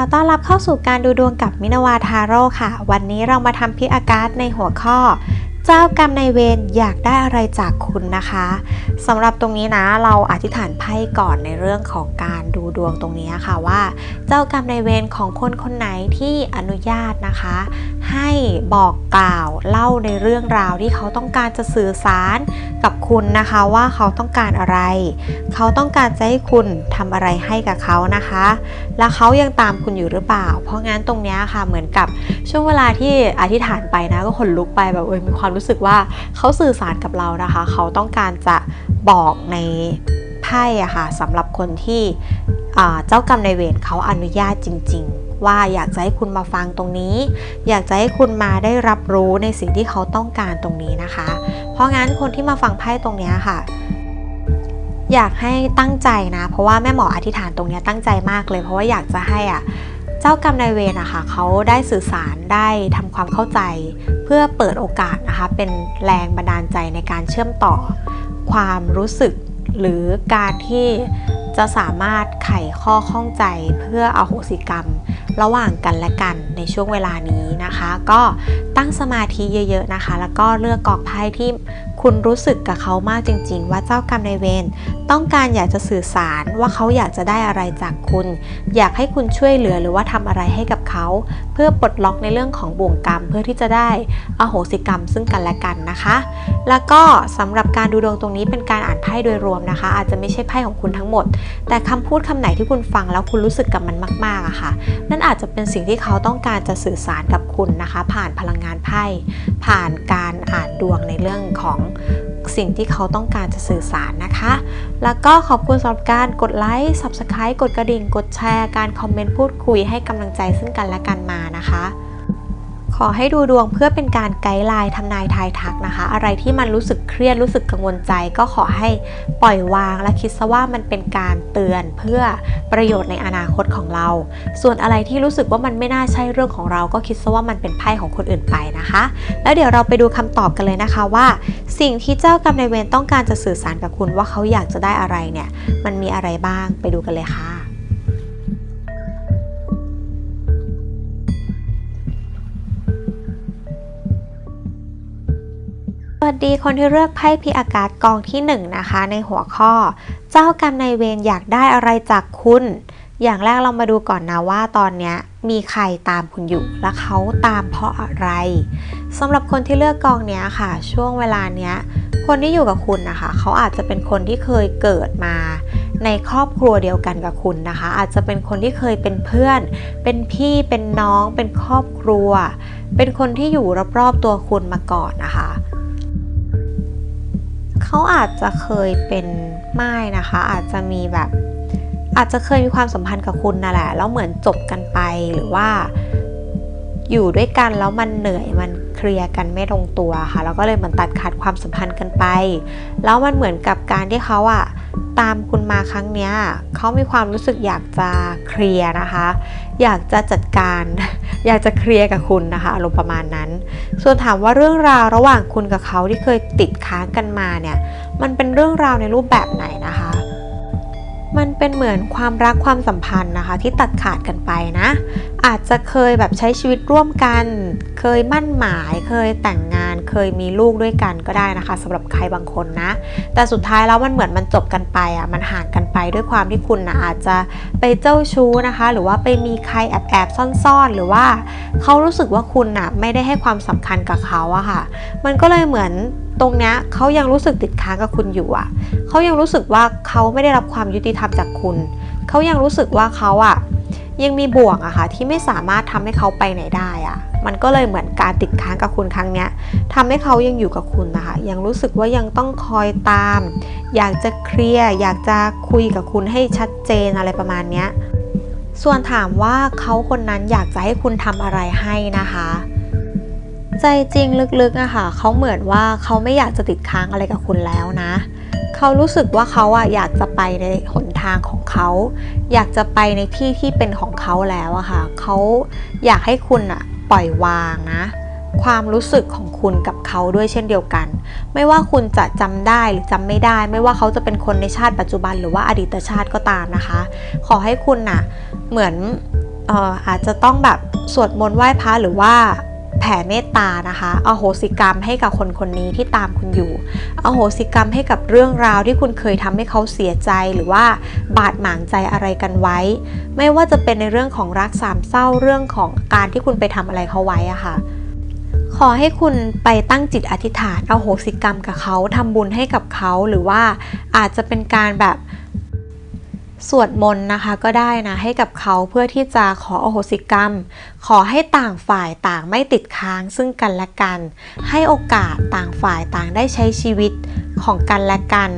อต้อนรับเข้าสู่การดูดวงกับมินาวาทาโร่ค่ะ วันนี้เรามาทำพิอาการ์ดในหัวข้อ เจ้ากรรมนายเวรอยากได้อะไรจากคุณนะคะสำหรับตรงนี้นะเราอธิษฐานไพ่ก่อนในเรื่องของการดูดวงตรงนี้ค่ะว่า เจ้ากรรมนายเวรของคนคนไหนที่อนุญาตนะคะ ให้บอกกล่าวเล่าในเรื่องราวที่เขาต้องการจะสื่อสารกับคุณนะคะว่าเขาต้องการอะไร เขาต้องการจะให้คุณทำอะไรให้กับเขานะคะ แล้วเขายังตามคุณอยู่หรือเปล่า เพราะงั้นตรงนี้ค่ะเหมือนกับช่วงเวลาที่อธิษฐานไปนะก็ขนลุกไปแบบเออมีความรู้สึกว่าเขาสื่อสารกับเรานะคะ เขาต้องการจะบอกในไพ่อะค่ะสำหรับคนที่เจ้ากรรมนายเวรเขาอนุญาตจริง ๆ ว่าอยากจะให้คุณมาฟังตรงนี้ อยากจะให้คุณมาได้รับรู้ในสิ่งที่เขาต้องการตรงนี้นะคะ เพราะงั้นคนที่มาฟังไพ่ตรงนี้ค่ะ อยากให้ตั้งใจนะ เพราะว่าแม่หมออธิษฐานตรงนี้ตั้งใจมากเลย เพราะว่าอยากจะให้อะเจ้ากรรมนายเวรนะคะเขาได้สื่อสารได้ทำความเข้าใจ เพื่อเปิดโอกาสนะคะ เป็นแรงบันดาลใจในการเชื่อมต่อความรู้สึกหรือการที่จะสามารถไขข้อข้องใจเพื่ออโหสิกรรม ระหว่างกันและกันในช่วงเวลานี้นะคะ ก็ตั้งสมาธิเยอะ ๆนะคะ แล้วก็เลือกกองไพ่ที่คุณรู้สึกกับเขามากจริง ๆ ว่าเจ้ากรรมนายเวรต้องการอยากจะสื่อสารว่าเขาอยากจะได้อะไรจากคุณ อยากให้คุณช่วยเหลือหรือว่าทำอะไรให้กับเขา เพื่อปลดล็อกในเรื่องของบ่วงกรรม เพื่อที่จะได้อโหสิกรรมซึ่งกันและกันนะคะ แล้วก็สำหรับการดูดวงตรงนี้เป็นการอ่านไพ่โดยรวมนะคะ อาจจะไม่ใช่ไพ่ของคุณทั้งหมด แต่คำพูดคำไหนที่คุณฟังแล้วคุณรู้สึกกับมันมากๆอะค่ะนั่นอาจจะเป็นสิ่งที่เขาต้องการจะสื่อสารกับคุณนะคะ ผ่านพลังงานไพ่ผ่านการอ่านดวงในเรื่องของสิ่งที่เขาต้องการจะสื่อสารนะคะ แล้วก็ขอบคุณสำหรับการกดไลค์ Subscribe กดกระดิ่ง กดแชร์ การคอมเมนต์พูดคุยให้กำลังใจซึ่งกันและกันมานะคะ ขอให้ดูดวงเพื่อเป็นการไกด์ไลน์ทำนายทายทักนะคะ อะไรที่มันรู้สึกเครียดรู้สึกกังวลใจ ก็ขอให้ปล่อยวางและคิดซะว่ามันเป็นการเตือนเพื่อประโยชน์ในอนาคตของเรา ส่วนอะไรที่รู้สึกว่ามันไม่น่าใช่เรื่องของเรา ก็คิดซะว่ามันเป็นไพ่ของคนอื่นไปนะคะ แล้วเดี๋ยวเราไปดูคำตอบกันเลยนะคะว่า สิ่งที่เจ้ากรรมนายเวรต้องการจะสื่อสารกับคุณว่าเขาอยากจะได้อะไรเนี่ยมันมีอะไรบ้างไปดูกันเลยค่ะ วัสดีคนที่เลือกไพ่พิอากาศกองที่1นงนะคะ ในหัวข้อ เจ้ากรรมนายเวรอยากได้อะไรจากคุณ อย่างแรกเรามาดูก่อนนะว่าตอนนี้มีใครตามคุณอยู่ และเขาตามเพราะอะไรสำหรับคนที่เลือกกองนี้ค่ะ ช่วงเวลาเนี้ย คนที่อยู่กับคุณนะคะ เขาอาจจะเป็นคนที่เคยเกิดมา ในครอบครัวเดียวกันกับคุณนะคะ อาจจะเป็นคนที่เคยเป็นเพื่อน เป็นพี่เป็นน้อง เป็นครอบครัว เป็นคนที่อยู่รอบๆตัวคุณมาก่อนนะคะ เขาอาจจะเคยเป็นไม่นะคะ อาจจะมีแบบ อาจจะเคยมีความสัมพันธ์กับคุณนั่นแหละแล้วเหมือนจบกันไปหรือว่า อยู่ด้วยกันแล้วมันเหนื่อยมันเคลียร์กันไม่ลงตัวค่ะแล้วก็เลยเหมือนตัดขาดความสัมพันธ์กันไป แล้วมันเหมือนกับการที่เขาอะตามคุณมาครั้งเนี้ยเขามีความรู้สึกอยากจะเคลียร์นะคะ อยากจะจัดการ อยากจะเคลียร์กับคุณนะคะอารมณ์ประมาณนั้น ส่วนถามว่าเรื่องราวระหว่างคุณกับเขาที่เคยติดค้างกันมาเนี่ยมันเป็นเรื่องราวในรูปแบบไหนนะคะ มันเป็นเหมือนความรักความสัมพันธ์นะคะ ที่ตัดขาดกันไปนะ อาจจะเคยแบบใช้ชีวิตร่วมกัน เคยมั่นหมาย เคยแต่งงาน เคยมีลูกด้วยกันก็ได้นะคะสำหรับใครบางคนนะ แต่สุดท้ายแล้วมันเหมือนมันจบกันไปอะมันห่างกันไปด้วยความที่คุณนะอาจจะไปเจ้าชู้นะคะ หรือว่าไปมีใครแอบแอบซ่อนๆ หรือว่าเขารู้สึกว่าคุณน่ะไม่ได้ให้ความสำคัญกับเขาอะค่ะ มันก็เลยเหมือน ตรงเนี้ยเขายังรู้สึกติดค้างกับคุณอยู่อะเขายังรู้สึกว่าเขาไม่ได้รับความยุติธรรมจากคุณเขายังรู้สึกว่าเขาอะยังมีบ่วงอะค่ะที่ไม่สามารถทำให้เขาไปไหนได้อะมันก็เลยเหมือนการติดค้างกับคุณครั้งเนี้ยทำให้เขายังอยู่กับคุณนะคะ ยังรู้สึกว่ายังต้องคอยตาม อยากจะเคลียร์อยากจะคุยกับคุณให้ชัดเจนอะไรประมาณเนี้ยส่วนถามว่าเขาคนนั้นอยากจะให้คุณทำอะไรให้นะคะ ใจจริงลึกๆอะค่ะเขาเหมือนว่าเขาไม่อยากจะติดค้างอะไรกับคุณแล้วนะ เขารู้สึกว่าเขาอะอยากจะไปในหนทางของเขา อยากจะไปในที่ที่เป็นของเขาแล้วอะค่ะเขาอยากให้คุณอะปล่อยวางนะ ความรู้สึกของคุณกับเขาด้วยเช่นเดียวกัน ไม่ว่าคุณจะจำได้หรือจำไม่ได้ ไม่ว่าเขาจะเป็นคนในชาติปัจจุบันหรือว่าอดีตชาติก็ตามนะคะ ขอให้คุณน่ะเหมือนเอออาจจะต้องแบบสวดมนต์ไหว้พระหรือว่า ผ่เมตตานะคะอโหสิกรรมให้กับคนคนนี้ที่ตามคุณอยู่อโหสิกรรมให้กับเรื่องราวที่คุณเคยทำให้เขาเสียใจหรือว่าบาดหมางใจอะไรกันไว้ ไม่ว่าจะเป็นในเรื่องของรักสามเศร้าเรื่องของการที่คุณไปทำอะไรเขาไว้อะค่ะขอให้คุณไปตั้งจิตอธิษฐานเอาโหสิกรรมกับเขาทำบุญให้กับเขาหรือว่าอาจจะเป็นการแบบ สวดมนต์นะคะก็ได้นะให้กับเขาเพื่อที่จะขออโหสิกรรม ขอให้ต่างฝ่ายต่างไม่ติดค้างซึ่งกันและกัน ให้โอกาสต่างฝ่ายต่างได้ใช้ชีวิตของกันและกัน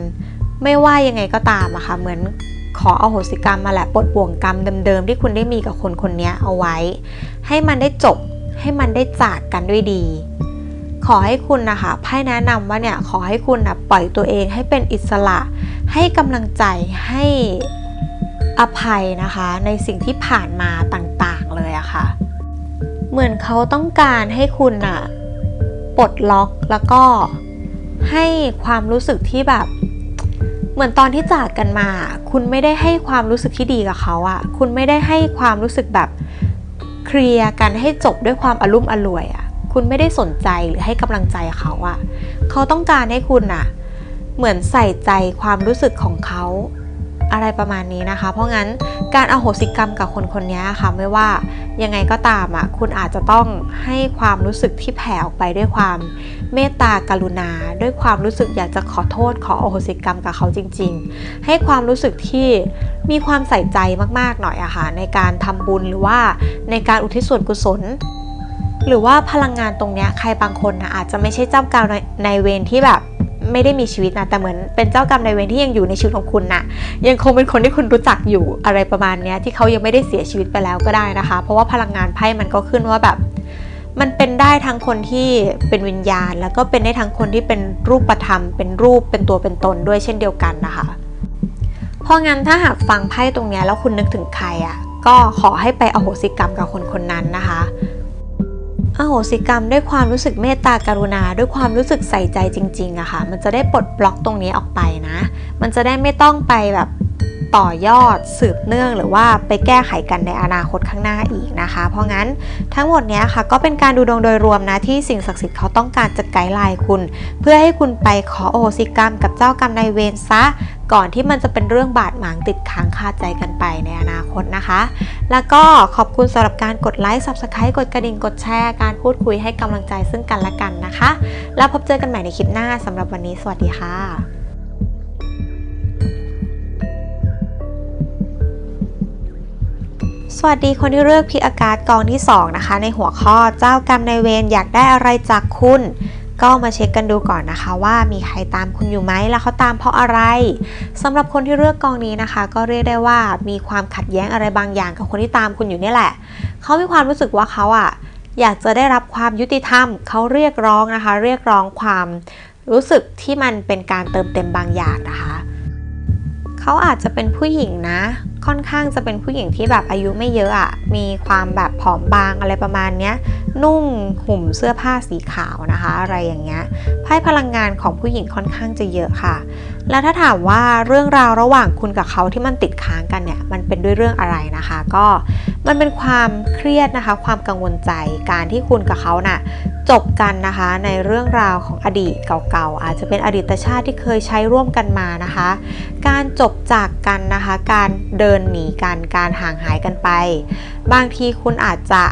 ไม่ว่ายังไงก็ตามอะค่ะเหมือนขออโหสิกรรมมาแหละปลดบ่วงกรรมเดิมๆที่คุณได้มีกับคนคนนี้เอาไว้ ให้มันได้จบให้มันได้จากกันด้วยดี ขอให้คุณนะคะไพ่แนะนำว่าเนี่ยขอให้คุณนะปล่อยตัวเองให้เป็นอิสระ ให้กำลังใจให้ อภัยนะคะในสิ่งที่ผ่านมาต่างๆเลยอะค่ะ เหมือนเขาต้องการให้คุณอะปลดล็อกแล้วก็ให้ความรู้สึกที่แบบ เหมือนตอนที่จากกันมา คุณไม่ได้ให้ความรู้สึกที่ดีกับเขาอะคุณไม่ได้ให้ความรู้สึกแบบเคลียร์กันให้จบด้วยความอารมณ์อร่วยอะคุณไม่ได้สนใจหรือให้กำลังใจเขาอะเขาต้องการให้คุณอะเหมือนใส่ใจความรู้สึกของเขา อะไรประมาณนี้นะคะ เพราะงั้นการอโหสิกรรมกับคนคนนี้ค่ะไม่ว่ายังไงก็ตามอะคุณอาจจะต้องให้ความรู้สึกที่แผ่ออกไปด้วยความเมตตากรุณา ด้วยความรู้สึกอยากจะขอโทษขออโหสิกรรมกับเขาจริง ๆ ให้ความรู้สึกที่มีความใส่ใจมากๆหน่อยอะค่ะในการทำบุญหรือว่าในการอุทิศส่วนกุศลหรือว่าพลังงานตรงเนี้ยใครบางคนนะอาจจะไม่ใช่เจ้ากรรมในายเวรที่แบบ ไม่ได้มีชีวิตนะแต่เหมือนเป็นเจ้ากรรมนายเวรที่ยังอยู่ในชีวิตของคุณนะยังคงเป็นคนที่คุณรู้จักอยู่อะไรประมาณนี้ที่เขายังไม่ได้เสียชีวิตไปแล้วก็ได้นะคะ เพราะว่าพลังงานไพ่มันก็ขึ้นว่าแบบมันเป็นได้ทั้งคนที่เป็นวิญญาณ แล้วก็เป็นได้ทั้งคนที่เป็นรูปธรรม เป็นรูปเป็นตัวเป็นตนด้วยเช่นเดียวกันนะคะ เพราะงั้นถ้าหากฟังไพ่ตรงนี้แล้วคุณนึกถึงใครอะ่ะก็ขอให้ไปอโหสิกรรมกับคนคนนั้นนะคะ อโหสิกรรมด้วยความรู้สึกเมตตากรุณา ด้วยความรู้สึกใส่ใจจริงๆอะค่ะ มันจะได้ปลดบล็อกตรงนี้ออกไปนะ มันจะได้ไม่ต้องไปแบบต่อยอดสืบเนื่องหรือว่าไปแก้ไขกันในอนาคตข้างหน้าอีกนะคะ เพราะงั้นทั้งหมดเนี้ยค่ะก็เป็นการดูดวงโดยรวมนะที่สิ่งศักดิ์สิทธิ์เขาต้องการจะไกด์ไลน์คุณ เพื่อให้คุณไปขอโอโหสิกรรมกับเจ้ากรรมนายเวรซะ ก่อนที่มันจะเป็นเรื่องบาดหมางติดค้างคาใจกันไปในอนาคตนะคะ แล้วก็ขอบคุณสำหรับการกดไลค์ Subscribe กดกระดิ่งกดแชร์ การพูดคุยให้กำลังใจซึ่งกันและกันนะคะ แล้วพบเจอกันใหม่ในคลิปหน้าสำหรับวันนี้สวัสดีค่ะสวัสดีคนที่เลือกพิอากาศกองที่ 2 นะคะ ในหัวข้อเจ้ากรรมนายเวรอยากได้อะไรจากคุณ ก็มาเช็คกันดูก่อนนะคะ ว่ามีใครตามคุณอยู่ไหมแล้วเขาตามเพราะอะไรสำหรับคนที่เลือกกองนี้นะคะ ก็เรียกได้ว่ามีความขัดแย้งอะไรบางอย่างกับคนที่ตามคุณอยู่นี่แหละ เขามีความรู้สึกว่าเขาอะอยากจะได้รับความยุติธรรม เขาเรียกร้องนะคะ เรียกร้องความรู้สึกที่มันเป็นการเติมเต็มบางอย่างนะคะ เขาอาจจะเป็นผู้หญิงนะค่อนข้างจะเป็นผู้หญิงที่แบบอายุไม่เยอะอะ่ะมีความแบบผอมบางอะไรประมาณเนี้ย นุ่งห่มเสื้อผ้าสีขาวนะคะ อะไรอย่างเงี้ยไพ่พลังงานของผู้หญิงค่อนข้างจะเยอะค่ะ แล้วถ้าถามว่าเรื่องราวระหว่างคุณกับเขาที่มันติดค้างกันเนี่ยมันเป็นด้วยเรื่องอะไรนะคะ ก็มันเป็นความเครียดนะคะ ความกังวลใจการที่คุณกับเขาน่ะจบกันนะคะในเรื่องราวของอดีตเก่าๆอาจจะเป็นอดีตชาติที่เคยใช้ร่วมกันมานะคะ การจบจากกันนะคะ การเดินินหนีกันการห่างหายกันไป บางทีคุณอาจจะ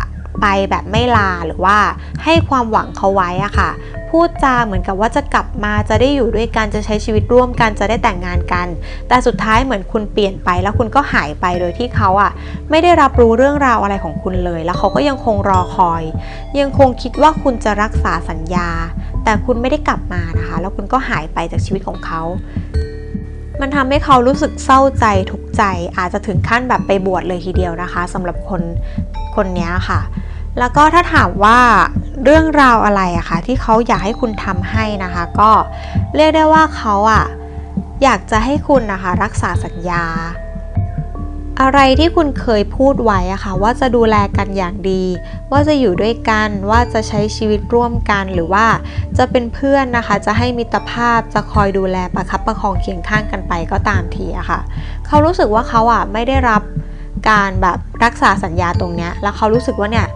ไปแบบไม่ลาหรือว่าให้ความหวังเขาไว้อะค่ะ พูดจาเหมือนกับว่าจะกลับมาจะได้อยู่ด้วยกันจะใช้ชีวิตร่วมกันจะได้แต่งงานกัน แต่สุดท้ายเหมือนคุณเปลี่ยนไปแล้วคุณก็หายไปโดยที่เขาอะไม่ได้รับรู้เรื่องราวอะไรของคุณเลย แล้วเขาก็ยังคงรอคอย ยังคงคิดว่าคุณจะรักษาสัญญา แต่คุณไม่ได้กลับมานะคะ แล้วคุณก็หายไปจากชีวิตของเขา มันทำให้เขารู้สึกเศร้าใจทุกใจ อาจจะถึงขั้นแบบไปบวชเลยทีเดียวนะคะสำหรับคนคนนี้ค่ะ แล้วก็ถ้าถามว่าเรื่องราวอะไรอะคะที่เขาอยากให้คุณทำให้นะคะ ก็เรียกได้ว่าเขาอะอยากจะให้คุณนะคะ รักษาสัญญา อะไรที่คุณเคยพูดไว้อะค่ะว่าจะดูแลกันอย่างดี ว่าจะอยู่ด้วยกันว่าจะใช้ชีวิตร่วมกันหรือว่าจะเป็นเพื่อนนะคะ จะให้มิตรภาพจะคอยดูแลประคับประคองเคียงข้างกันไปก็ตามทีอะค่ะ เขารู้สึกว่าเขาอะไม่ได้รับการแบบรักษาสัญญาตรงเนี้ยแล้วเขารู้สึกว่าเนี่ย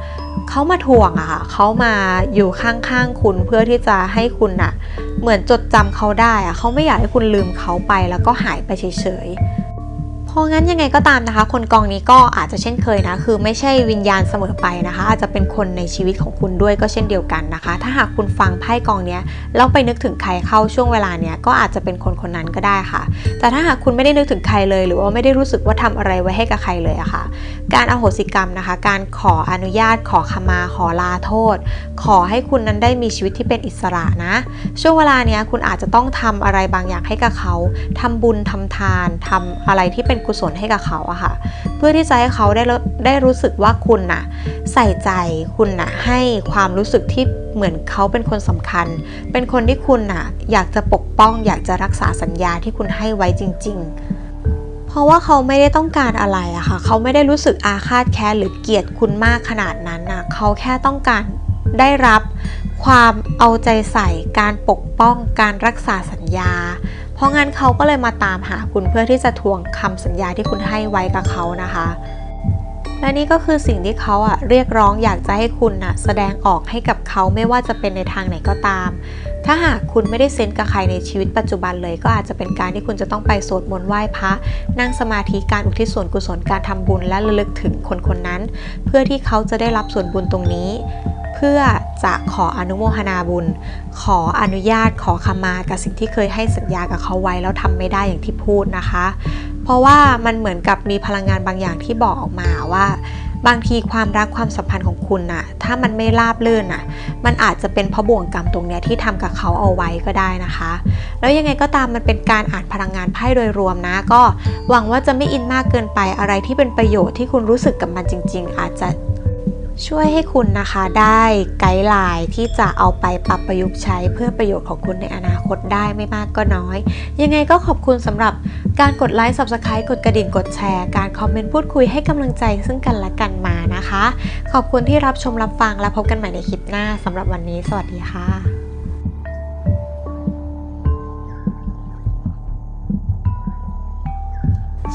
เขามาทวงอะค่ะเขามาอยู่ข้างๆคุณเพื่อที่จะให้คุณน่ะเหมือนจดจำเขาได้อะเขาไม่อยากให้คุณลืมเขาไปแล้วก็หายไปเฉยๆ พราะงั้นยังไงก็ตามนะคะ คนกองนี้ก็อาจจะเช่นเคยนะ คือไม่ใช่วิญญาณเสมอไปนะคะ อาจจะเป็นคนในชีวิตของคุณด้วยก็เช่นเดียวกันนะคะ ถ้าหากคุณฟังไพ่กองเนี้ยแล้วไปนึกถึงใครเข้าช่วงเวลาเนี้ยก็อาจจะเป็นคนคนนั้นก็ได้ค่ะ แต่ถ้าหากคุณไม่ได้นึกถึงใครเลย หรือว่าไม่ได้รู้สึกว่าทำอะไรไว้ให้กับใครเลยอะค่ะ การอโหสิกรรมนะคะ การขออนุญาต ขอขมา ขอลาโทษ ขอให้คุณนั้นได้มีชีวิตที่เป็นอิสระนะ ช่วงเวลาเนี้ยคุณอาจจะต้องทำอะไรบางอย่างให้กับเขาทำบุญทำทานทำอะไรที่เป็นกุศลให้กับเขาอะค่ะ เพื่อที่จะให้เขาได้รได้รู้สึกว่าคุณน่ะใส่ใจคุณน่ะให้ความรู้สึกที่เหมือนเขาเป็นคนสำคัญ เป็นคนที่คุณน่ะอยากจะปกป้อง อยากจะรักษาสัญญาที่คุณให้ไว้จริง ๆเพราะว่าเขาไม่ได้ต้องการอะไรอะค่ะ เขาไม่ได้รู้สึกอาฆาตแค้นหรือเกลียดคุณมากขนาดนั้นน่ะเขาแค่ต้องการได้รับความเอาใจใส่ การปกป้อง การรักษาสัญญา เพราะงั้นเขาก็เลยมาตามหาคุณเพื่อที่จะทวงคำสัญญาที่คุณให้ไว้กับเขานะคะ และนี่ก็คือสิ่งที่เขาอะเรียกร้องอยากจะให้คุณนะแสดงออกให้กับเขาไม่ว่าจะเป็นในทางไหนก็ตาม ถ้าหากคุณไม่ได้เซนกับใครในชีวิตปัจจุบันเลย ก็อาจจะเป็นการที่คุณจะต้องไปสวดมนต์ไหว้พระนั่งสมาธิการอุทิศส่วนกุศลการทำบุญและระลึกถึงคนคนนั้น เพื่อที่เขาจะได้รับส่วนบุญตรงนี้ พื่อจะขออนุโมทนาบุญ ขออนุญาตขอขมากับสิ่งที่เคยให้สัญญากับเขาไว้แล้วทำไม่ได้อย่างที่พูดนะคะ เพราะว่ามันเหมือนกับมีพลังงานบางอย่างที่บอกออกมาว่า บางทีความรักความสัมพันธ์ของคุณน่ะ ถ้ามันไม่ราบรื่นน่ะ มันอาจจะเป็นเพราะบ่วงกรรมตรงเนี้ยที่ทำกับเขาเอาไว้ก็ได้นะคะ แล้วยังไงก็ตามมันเป็นการอ่านพลังงานไพ่โดยรวมนะ ก็หวังว่าจะไม่อินมากเกินไปอะไรที่เป็นประโยชน์ที่คุณรู้สึกกับมันจริง ๆ อาจจะ ช่วยให้คุณนะคะได้ไกด์ไลน์ที่จะเอาไปปรับประยุกต์ใช้เพื่อประโยชน์ของคุณในอนาคตได้ไม่มากก็น้อย ยังไงก็ขอบคุณสำหรับการกดไลค์ Subscribe กดกระดิ่งกดแชร์ การคอมเมนต์พูดคุยให้กำลังใจซึ่งกันและกันมานะคะ ขอบคุณที่รับชมรับฟังและพบกันใหม่ในคลิปหน้าสำหรับวันนี้ สวัสดีค่ะ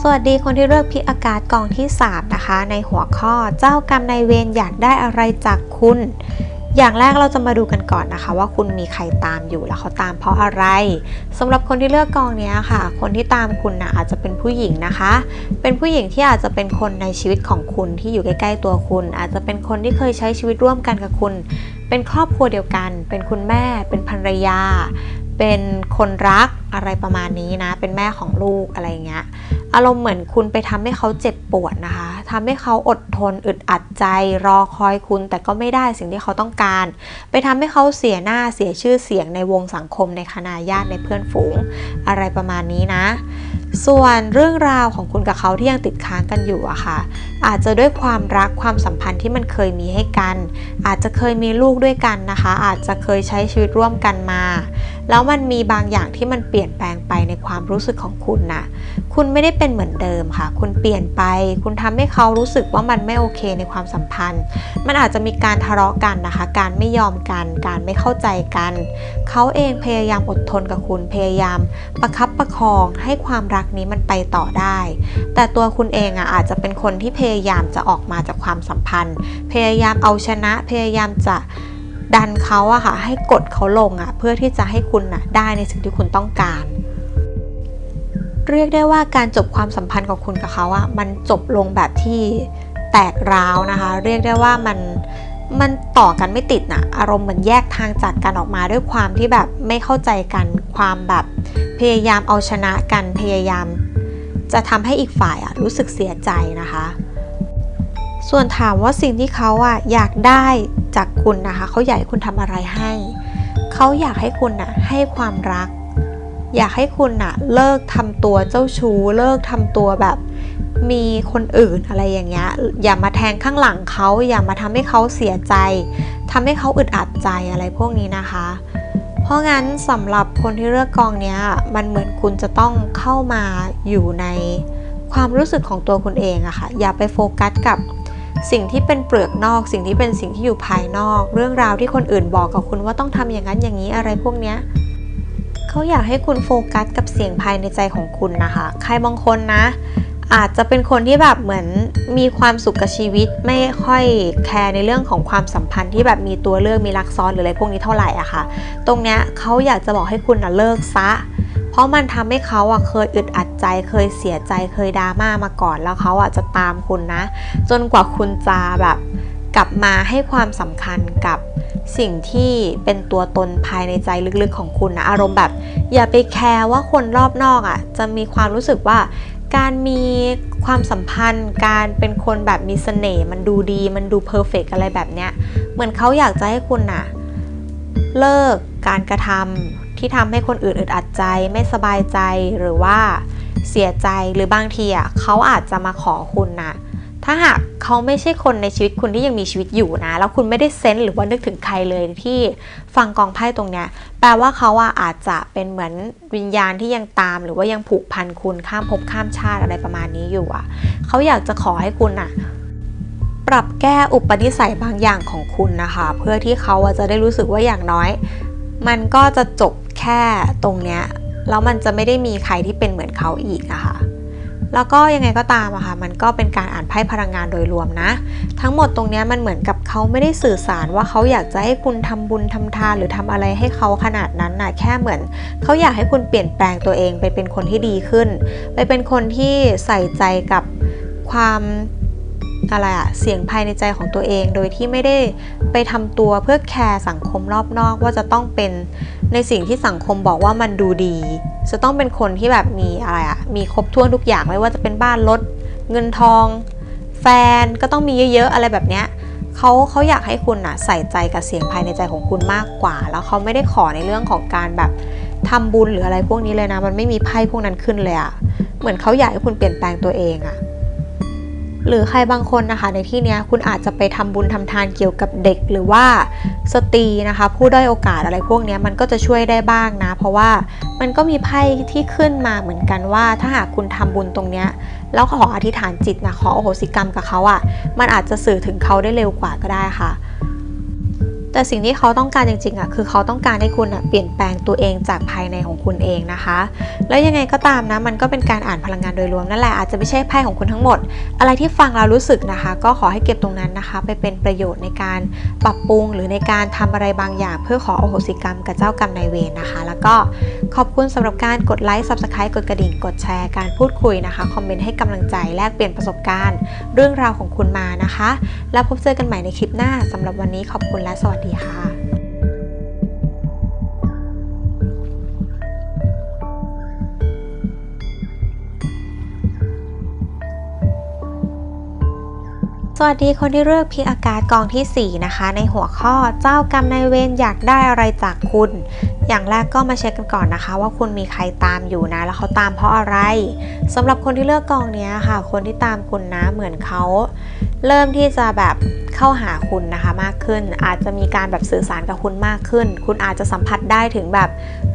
สวัสดีคนที่เลือกพิอากาศกองที่3นะคะ ในหัวข้อเจ้ากรรมนายเวรอยากได้อะไรจากคุณ อย่างแรกเราจะมาดูกันก่อนนะคะ ว่าคุณมีใครตามอยู่แล้วเขาตามเพราะอะไรสำหรับคนที่เลือกกองนี้ค่ะ คนที่ตามคุณนะอาจจะเป็นผู้หญิงนะคะ เป็นผู้หญิงที่อาจจะเป็นคนในชีวิตของคุณที่อยู่ใกล้ ๆ ตัวคุณ อาจจะเป็นคนที่เคยใช้ชีวิตร่วมกันกับคุณ เป็นครอบครัวเดียวกัน เป็นคุณแม่ เป็นภรรยา เป็นคนรักอะไรประมาณนี้นะ เป็นแม่ของลูกอะไรเงี้ย อารมณ์เหมือนคุณไปทำให้เขาเจ็บปวดนะคะทำให้เขาอดทนอึดอัดใจ รอคอยคุณ แต่ก็ไม่ได้สิ่งที่เขาต้องการ ไปทำให้เขาเสียหน้าเสียชื่อเสียงในวงสังคมในคณะญาติในเพื่อนฝูง อะไรประมาณนี้นะ ส่วนเรื่องราวของคุณกับเขาที่ยังติดค้างกันอยู่อะค่ะ อาจจะด้วยความรักความสัมพันธ์ที่มันเคยมีให้กัน อาจจะเคยมีลูกด้วยกันนะคะ อาจจะเคยใช้ชีวิตร่วมกันมา แล้วมันมีบางอย่างที่มันเปลี่ยนแปลงไปในความรู้สึกของคุณนะคุณไม่ได้เป็นเหมือนเดิมค่ะ คุณเปลี่ยนไป คุณทำให้เขารู้สึกว่ามันไม่โอเคในความสัมพันธ์ มันอาจจะมีการทะเลาะกันนะคะ การไม่ยอมกัน การไม่เข้าใจกัน เขาเองพยายามอดทนกับคุณ พยายามประคับประคองให้ความรักนี้มันไปต่อได้ แต่ตัวคุณเองอะอาจจะเป็นคนที่พยายามจะออกมาจากความสัมพันธ์ พยายามเอาชนะ พยายามจะ ดันเขาอะค่ะให้กดเขาลงอะเพื่อที่จะให้คุณน่ะได้ในสิ่งที่คุณต้องการ เรียกได้ว่าการจบความสัมพันธ์ของคุณกับเขาอะมันจบลงแบบที่แตกร้าวนะคะ เรียกได้ว่ามันมันต่อกันไม่ติดนะอารมณ์เหมือนแยกทางจากกันออกมาด้วยความที่แบบไม่เข้าใจกันความแบบพยายามเอาชนะกันพยายาม จะทำให้อีกฝ่ายอะรู้สึกเสียใจนะคะ ส่วนถามว่าสิ่งที่เขาอะอยากได้จากคุณนะคะเขาอยากให้คุณทำอะไรให้ เขาอยากให้คุณน่ะให้ความรัก อยากให้คุณน่ะเลิกทำตัวเจ้าชู้เลิกทำตัวแบบมีคนอื่นอะไรอย่างเงี้ยอย่ามาแทงข้างหลังเขาอย่ามาทำให้เขาเสียใจทำให้เขาอึดอัดใจอะไรพวกนี้นะคะ เพราะงั้นสำหรับคนที่เลือกกองเนี้ยมันเหมือนคุณจะต้องเข้ามาอยู่ในความรู้สึกของตัวคุณเองอะค่ะอย่าไปโฟกัสกับ สิ่งที่เป็นเปลือกนอก สิ่งที่เป็นสิ่งที่อยู่ภายนอก เรื่องราวที่คนอื่นบอกกับคุณว่าต้องทำอย่างนั้นอย่างนี้อะไรพวกเนี้ยเขาอยากให้คุณโฟกัสกับเสียงภายในใจของคุณนะคะ ใครบางคนนะ อาจจะเป็นคนที่แบบเหมือนมีความสุขกับชีวิต ไม่ค่อยแคร์ในเรื่องของความสัมพันธ์ที่แบบมีตัวเลือกมีรักซ้อนหรืออะไรพวกนี้เท่าไหร่อะค่ะ ตรงเนี้ยเขาอยากจะบอกให้คุณนะเลิกซะเพราะมันทำให้เขาอะเคยอึดอัดใจ เคยเสียใจเคยดราม่ามาก่อนแล้วเขาอะจะตามคุณนะ จนกว่าคุณจะแบบกลับมาให้ความสำคัญกับสิ่งที่เป็นตัวตนภายในใจลึกๆของคุณนะอารมณ์แบบ อย่าไปแคร์ว่าคนรอบนอกอะ่ะ จะมีความรู้สึกว่า การมีความสัมพันธ์ การเป็นคนแบบมีเสน่ห์มันดูดี มันดูเพอร์เฟกอะไรแบบเนี้ยเหมือนเขาอยากจะให้คุณน่ะ เลิกการกระทำ ที่ทำให้คนอื่นอึดอัดใจ ไม่สบายใจหรือว่าเสียใจหรือบางทีอะเขาอาจจะมาขอคุณนะถ้าหากเขาไม่ใช่คนในชีวิตคุณที่ยังมีชีวิตอยู่นะ แล้วคุณไม่ได้เซนหรือว่านึกถึงใครเลยที่ฟังกองไพ่ตรงเนี้ยแปลว่าเขาอะอาจจะเป็นเหมือนวิญญาณที่ยังตาม หรือว่ายังผูกพันคุณข้ามภพข้ามชาติอะไรประมาณนี้อยู่อะเขาอยากจะขอให้คุณอะปรับแก้อุปนิสัยบางอย่างของคุณนะคะ เพื่อที่เขาจะได้รู้สึกว่าอย่างน้อย มันก็จะจบ ค่ตรงเนี้ยแล้วมันจะไม่ได้มีใครที่เป็นเหมือนเขาอีกนะคะแล้วก็ยังไงก็ตามอะค่ะมันก็เป็นการอ่านไพ่พลังงานโดยรวมนะ ทั้งหมดตรงเนี้ยมันเหมือนกับเขาไม่ได้สื่อสารว่าเขาอยากจะให้คุณทำบุญทำทานหรือทำอะไรให้เขาขนาดนั้นน่ะแค่เหมือนเขาอยากให้คุณเปลี่ยนแปลงตัวเองไปเป็นคนที่ดีขึ้น ไปเป็นคนที่ใส่ใจกับความ อะไรอะเสียงภายในใจของตัวเอง โดยที่ไม่ได้ไปทำตัวเพื่อแคร์สังคมรอบนอกว่าจะต้องเป็นในสิ่งที่สังคมบอกว่ามันดูดี จะต้องเป็นคนที่แบบมีอะไรอะมีครบถ้วนทุกอย่างไม่ว่าจะเป็นบ้านรถเงินทอง แฟนก็ต้องมีเยอะๆอะไรแบบเนี้ยเขาเขาอยากให้คุณนะใส่ใจกับเสียงภายในใจของคุณมากกว่า แล้วเขาไม่ได้ขอในเรื่องของการแบบทำบุญหรืออะไรพวกนี้เลยนะ มันไม่มีไพ่พวกนั้นขึ้นเลยอะเหมือนเขาอยากให้คุณเปลี่ยนแปลงตัวเองอะ หรือใครบางคนนะคะ ในที่นี้คุณอาจจะไปทำบุญทำทานเกี่ยวกับเด็กหรือว่าสตรีนะคะ ผู้ด้อยโอกาสอะไรพวกนี้มันก็จะช่วยได้บ้างนะ เพราะว่ามันก็มีไพ่ที่ขึ้นมาเหมือนกันว่า ถ้าหากคุณทำบุญตรงเนี้ยแล้วขออธิษฐานจิตนะขอโอโหสิกรรมกับเขาอะ่ะมันอาจจะสื่อถึงเขาได้เร็วกว่าก็ได้ค่ะ แต่สิ่งที่เขาต้องการจริงๆอะคือเขาต้องการให้คุณอะเปลี่ยนแปลงตัวเองจากภายในของคุณเองนะคะ แล้วยังไงก็ตามนะมันก็เป็นการอ่านพลังงานโดยรวมนั่นแหละอาจจะไม่ใช่ไพ่ของคุณทั้งหมด อะไรที่ฟังเรารู้สึกนะคะ ก็ขอให้เก็บตรงนั้นนะคะ ไปเป็นประโยชน์ในการปรับปรุง หรือในการทำอะไรบางอย่าง เพื่อขออโหสิกรรมกับเจ้ากรรมนายเวรนะคะ แล้วก็ขอบคุณสำหรับการกดไลค์ subscribe กดกระดิ่งกดแชร์การพูดคุยนะคะคอมเมนต์ให้กำลังใจแลกเปลี่ยนประสบการณ์ เรื่องราวของคุณมานะคะ แล้วพบเจอกันใหม่ในคลิปหน้าสำหรับวันนี้ขอบคุณและสวัสดีค่ะสวัสดีคนที่เลือกพิกอากาศกองทีสี่ 4 นะคะ ในหัวข้อเจ้ากรรมนายเวรอยากได้อะไรจากคุณ อย่างแรกก็มาเช็คกันก่อนนะคะ ว่าคุณมีใครตามอยู่นะ แล้วเขาตามเพราะอะไรสำหรับคนที่เลือกกองนี้ค่ะ คนที่ตามคุณนะเหมือนเขา เริ่มที่จะแบบ เข้าหาคุณนะคะมากขึ้น อาจจะมีการแบบสื่อสารกับคุณมากขึ้น คุณอาจจะสัมผัสได้ถึงแบบ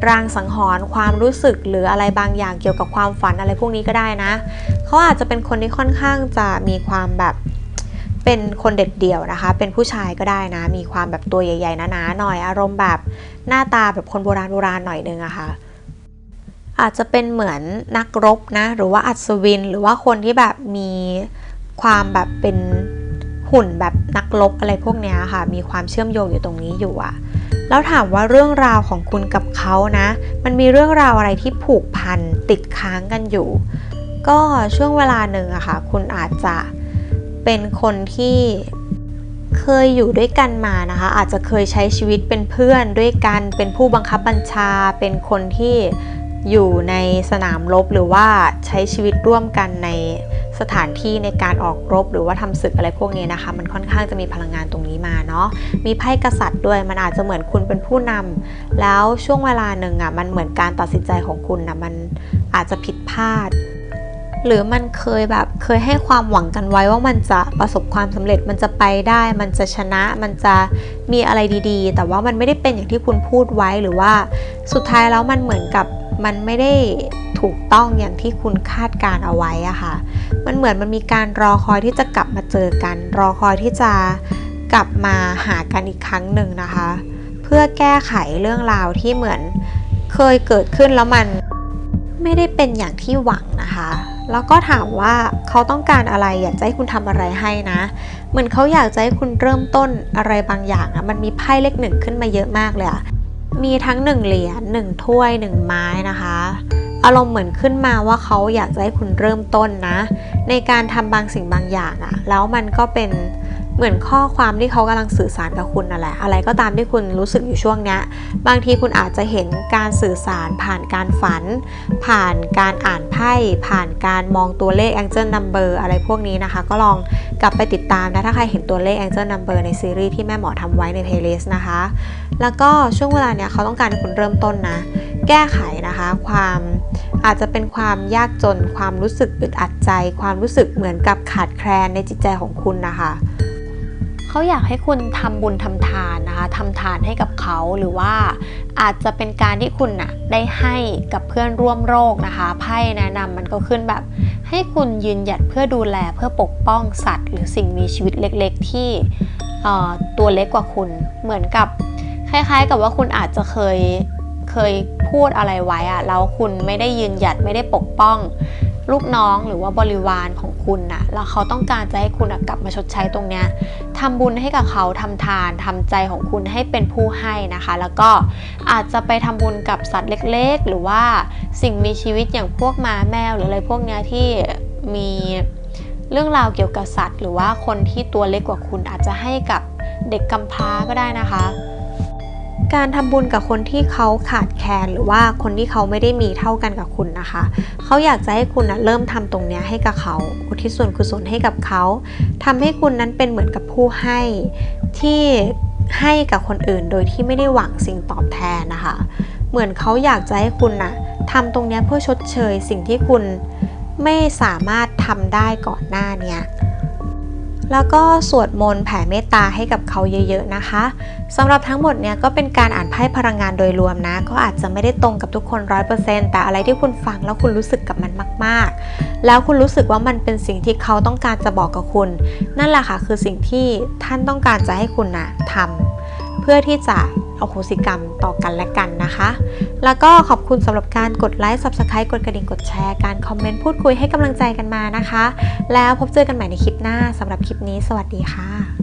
รางสังหรณ์ความรู้สึกหรืออะไรบางอย่างเกี่ยวกับความฝันอะไรพวกนี้ก็ได้นะเขาอาจจะเป็นคนที่ค่อนข้างจะมีความแบบเป็นคนเด็ดเดี่ยวนะคะ เป็นผู้ชายก็ได้นะ มีความแบบตัวใหญ่ๆหนาๆหน่อยอารมณ์แบบหน้าตาแบบคนโบราณโบราณหน่อยนึงอะคะ่ะอาจจะเป็นเหมือนนักรบนะ หรือว่าอัศวินหรือว่าคนที่แบบมีความแบบเป็น หุ่นแบบนักรบอะไรพวกเนี้ยค่ะ มีความเชื่อมโยงอยู่ตรงนี้อยู่อะแล้วถามว่าเรื่องราวของคุณกับเขานะ มันมีเรื่องราวอะไรที่ผูกพันติดค้างกันอยู่ ก็ช่วงเวลาหนึ่งอะค่ะ คุณอาจจะเป็นคนที่เคยอยู่ด้วยกันมานะคะ อาจจะเคยใช้ชีวิตเป็นเพื่อนด้วยกัน เป็นผู้บังคับบัญชา เป็นคนที่อยู่ในสนามรบหรือว่าใช้ชีวิตร่วมกันใน สถานที่ในการออกรบหรือว่าทำศึกอะไรพวกนี้นะคะ มันค่อนข้างจะมีพลังงานตรงนี้มาเนาะมีไพ่กษัตริย์ด้วยมันอาจจะเหมือนคุณเป็นผู้นำแล้วช่วงเวลาหนึ่งอะมันเหมือนการตัดสินใจของคุณนะมันอาจจะผิดพลาดหรือมันเคยแบบเคยให้ความหวังกันไว้ว่ามันจะประสบความสำเร็จมันจะไปได้ มันจะชนะมันจะมีอะไรดีๆ แต่ว่ามันไม่ได้เป็นอย่างที่คุณพูดไว้หรือว่าสุดท้ายแล้วมันเหมือนกับ มันไม่ได้ถูกต้องอย่างที่คุณคาดการเอาไว้อะค่ะ มันเหมือนมันมีการรอคอยที่จะกลับมาเจอกัน รอคอยที่จะกลับมาหากันอีกครั้งหนึ่งนะคะ เพื่อแก้ไขเรื่องราวที่เหมือนเคยเกิดขึ้นแล้วมันไม่ได้เป็นอย่างที่หวังนะคะ แล้วก็ถามว่าเขาต้องการอะไรอยากจะให้คุณทำอะไรให้นะ เหมือนเขาอยากจะให้คุณเริ่มต้นอะไรบางอย่างอะมันมีไพ่เลขหนึ่งขึ้นมาเยอะมากเลยอะ มีทั้งหนึ่งเหรียญหนึ่งถ้วยหนึ่งไม้นะคะ อารมณ์เหมือนขึ้นมาว่าเขาอยากจะให้คุณเริ่มต้นนะ ในการทำบางสิ่งบางอย่างอะแล้วมันก็เป็นเหมือนข้อความที่เขากำลังสื่อสารกับคุณนั่นแหละ อะไรก็ตามที่คุณรู้สึกอยู่ช่วงเนี้ยบางทีคุณอาจจะเห็นการสื่อสารผ่านการฝัน ผ่านการอ่านไพ่ผ่านการมองตัวเลข Angel Number อะไรพวกนี้นะคะ ก็ลองกลับไปติดตามนะ ถ้าใครเห็นตัวเลข Angel Number ในซีรีส์ที่แม่หมอทำไว้ใน playlist นะคะ แล้วก็ช่วงเวลาเนี้ยเขาต้องการให้คุณเริ่มต้นนะ แก้ไขนะคะ ความอาจจะเป็นความยากจน ความรู้สึกอึดอัดใจ ความรู้สึกเหมือนกับขาดแคลนในจิตใจของคุณนะคะเขาอยากให้คุณทำบุญทำทานนะคะทำทานให้กับเขาหรือว่าอาจจะเป็นการที่คุณน่ะได้ให้กับเพื่อนร่วมโรคนะคะไพ่แนะนำมันก็ขึ้นแบบ ให้คุณยืนหยัดเพื่อดูแลเพื่อปกป้องสัตว์ หรือสิ่งมีชีวิตเล็กๆ ที่ตัวเล็กกว่าคุณเหมือนกับ คล้ายๆ กับว่าคุณอาจจะเคยเคยพูดอะไรไว้อะแล้วคุณไม่ได้ยืนหยัดไม่ได้ปกป้อง ลูกน้องหรือว่าบริวารของคุณนะแล้วเขาต้องการจะให้คุณกลับมาชดใช้ตรงเนี้ยทำบุญให้กับเขาทำทานทำใจของคุณให้เป็นผู้ให้นะคะ แล้วก็อาจจะไปทำบุญกับสัตว์เล็กๆ หรือว่าสิ่งมีชีวิตอย่างพวกหมาแมวหรืออะไรพวกเนี้ยที่มีเรื่องราวเกี่ยวกับสัตว์ หรือว่าคนที่ตัวเล็กกว่าคุณอาจจะให้กับเด็กกำพร้าก็ได้นะคะ การทำบุญกับคนที่เขาขาดแคลนหรือว่าคนที่เขาไม่ได้มีเท่ากันกับคุณนะคะ เขาอยากจะให้คุณนะเริ่มทำตรงนี้ให้กับเขา อุทิศส่วนกุศลให้กับเขาทำให้คุณนั้นเป็นเหมือนกับผู้ให้ที่ให้กับคนอื่นโดยที่ไม่ได้หวังสิ่งตอบแทนนะคะ เหมือนเขาอยากจะให้คุณนะทำตรงนี้เพื่อชดเชยสิ่งที่คุณไม่สามารถทำได้ก่อนหน้านี้ แล้วก็สวดมนต์แผ่เมตตาให้กับเขาเยอะๆนะคะสำหรับทั้งหมดเนี่ยก็เป็นการอ่านไพ่พลังงานโดยรวมนะ ก็อาจจะไม่ได้ตรงกับทุกคน 100%แต่อะไรที่คุณฟังแล้วคุณรู้สึกกับมันมากๆ แล้วคุณรู้สึกว่ามันเป็นสิ่งที่เขาต้องการจะบอกกับคุณ นั่นแหละค่ะคือสิ่งที่ท่านต้องการจะให้คุณนะทำ เพื่อที่จะอโหสิกรรมต่อกันและกันนะคะ แล้วก็ขอบคุณสำหรับการกดไลค์ Subscribe กดกระดิ่ง กดแชร์ การคอมเมนต์ พูดคุยให้กำลังใจกันมานะคะ แล้วพบเจอกันใหม่ในคลิปหน้าสำหรับคลิปนี้ สวัสดีค่ะ